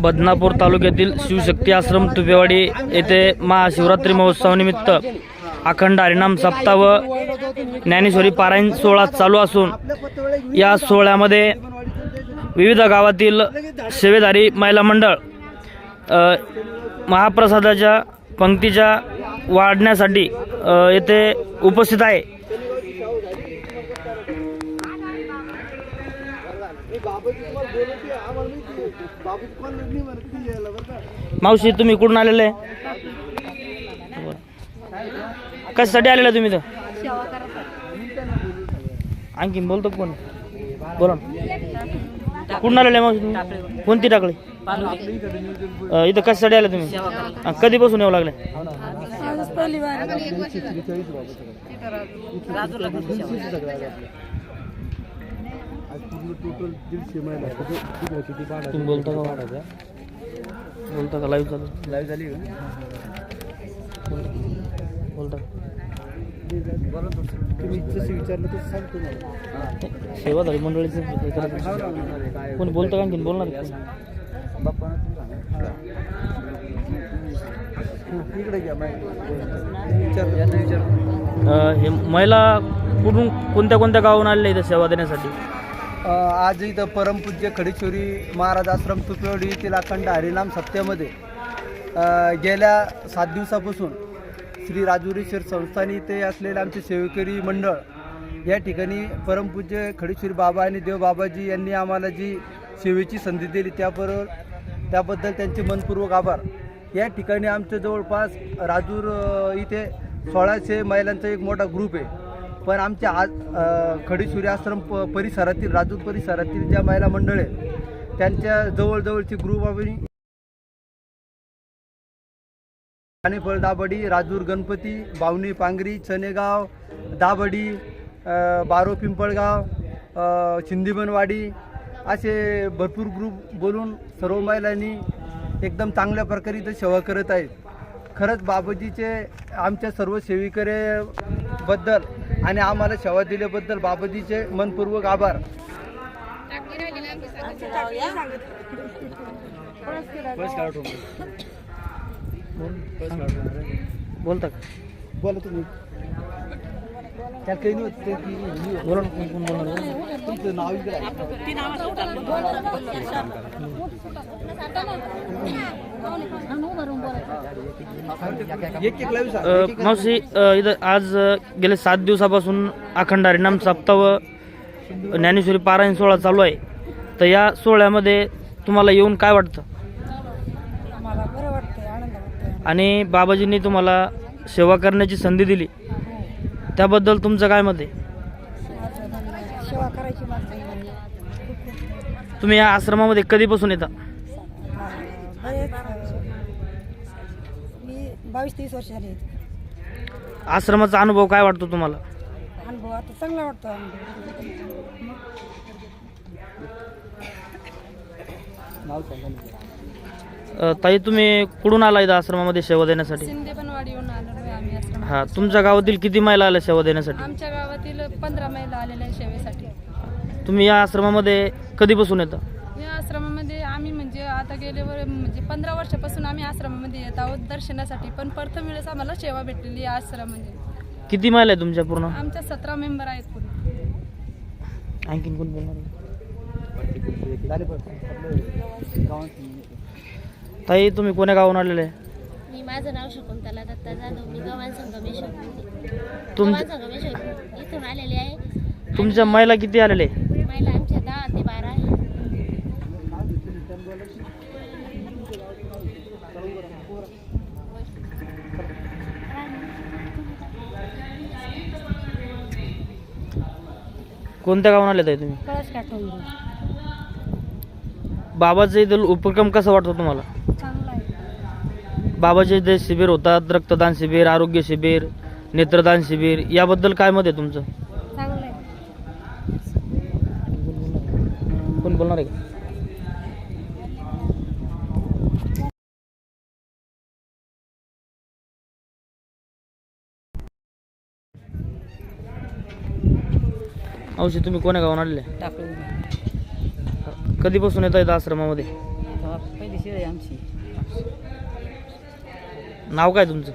बदनापूर तालुक्यातील शिवशक्ती आश्रम तुपेवाडी येथे महाशिवरात्री महोत्सवानिमित्त अखंड हरिनाम सप्ताह व ज्ञानेश्वरी पारायण सोहळा चालू असून या सोहळ्यामध्ये विविध गावातील सेवेधारी महिला मंडळ महाप्रसादाच्या पंक्तीच्या वाढण्यासाठी येथे उपस्थित आहे. मावशी तुम्ही कुठून आलेले? कशासाठी आलेला तुम्ही तर आणखी बोलतो कोण? बोला ना. कुठून आलेले मावशी तुम्ही? कोणती टाकली इथं कशासाठी आले तुम्ही? कधीपासून येऊ. लागले तुम्ही बोलता का? बोलता का? लाईव्ह चालू लाईव्ह झाली बोलता. तुम्ही जसं विचारलं तसं सांगतो मला सेवाधारी मंडळीचं हे करायचं. कोणी बोलतं का आणखीन? बोलणार आहे कोणी? बाप्पा इकडे घ्या विचार हे महिला कुठून कोणत्या कोणत्या गावून आलेल्या इथं सेवा देण्यासाठी? आज इथं परमपूज्य खडेश्वरी महाराज आश्रम तुपेवाडी येथील अखंड हरिनाम सप्त्यामध्ये गेल्या सात दिवसापासून श्री राजुरीश्वर संस्थानी इथे असलेले आमचे सेवेकरी मंडळ या ठिकाणी परमपूज्य खडीश्वरी बाबा आणि देव बाबाजी यांनी आम्हाला जी सेवेची संधी दिली त्याबरोबर त्याबद्दल त्यांचे मनपूर्वक आभार. या ठिकाणी आमच्या जवळपास राजूर इथे सोळाशे महिलांचा एक मोठा ग्रुप आहे. पण आमच्या आज खडी सूर्याश्रम प परिसरातील राजूर परिसरातील ज्या महिला मंडळ आहे त्यांच्या जवळजवळची ग्रुप आम्ही पाणीफळ दाबडी राजूर गणपती बावणी पांगरी चनेगाव दाबडी बारो पिंपळगाव शिंदीबनवाडी असे भरपूर ग्रुप बोलून सर्व महिलांनी एकदम चांगल्या प्रकारे इथं सेवा करत आहेत. खरंच बाबाजीचे आमच्या सर्व सेविकरे बद्दल आणि आम्हाला सेवा दिल्याबद्दल बाबाजीचे मनपूर्वक आभार. बोलता बोला तुम्ही. त्यात काही बोला ना कोण कोण बोलणार? आहे? तुमचं नाव इकडे मावशी इथं आज गेले सात दिवसापासून अखंड हरिनाम सप्ताह व ज्ञानेश्वरी पारायण सोहळा चालू आहे. तर या सोहळ्यामध्ये तुम्हाला येऊन काय वाटतं? आणि बाबाजींनी तुम्हाला सेवा करण्याची संधी दिली. त्याबद्दल तुमचं काय मत आहे. तुम्ही या आश्रमामध्ये कधीपासून येता बरेच मी बावीस तीस वर्ष झाली. आश्रमाचा अनुभव काय वाटतो तुम्हाला? अनुभव आता चांगला वाटतो अनुभव. अ, ताई तुम्ही कुठून आला इथं आश्रमामध्ये सेवा देण्यासाठी? शिंदे बनवाडीहून आलेलो आहे आम्ही आश्रमात. हा तुमच्या गावातील किती महिला आल्या सेवा देण्यासाठी? आमच्या गावातील पंधरा महिला आलेल्या आहे सेवेसाठी. तुम्ही या आश्रमामध्ये कधीपासून येता? या म्हणजे आता गेले वर म्हणजे पंधरा वर्षापासून आम्ही आश्रमामध्ये येत आहोत दर्शनासाठी. पण प्रथम वेळेस आम्हाला सेवा भेटलेली आहे आश्रमामध्ये. किती महिला आहे तुमच्या पूर्ण? आमच्या सतरा मेंबर आहेत पूर्ण. आणखीन कोण बोलणार ताई तुम्ही कोण्या गावून आलेले? आहे? मी माझं नाव शकुंतला दत्ता जाधव. मी गव्हाण संगमेश्वर तुम गव्हाण संगमेश्वर इथून आलेली आहे. तुमच्या महिला किती आलेले? आहे? महिला आमच्या दहा ते बारा आहे कोणत्या गावून आले ताई तुम्ही? कळस काटून बाबाचा इथं उपक्रम कसा वाटतो तुम्हाला? चांगला आहे. बाबाचे इथे शिबिर होतात रक्तदान शिबिर आरोग्य शिबिर नेत्रदान शिबिर याबद्दल काय मत आहे तुमचं? चांगलं आहे. कोण बोलणार आहे का? औषध तुम्ही कोण्या गावून आणले कधी कधीपासून येत आहेत आश्रमामध्ये आहे आमची. नाव काय तुमचं?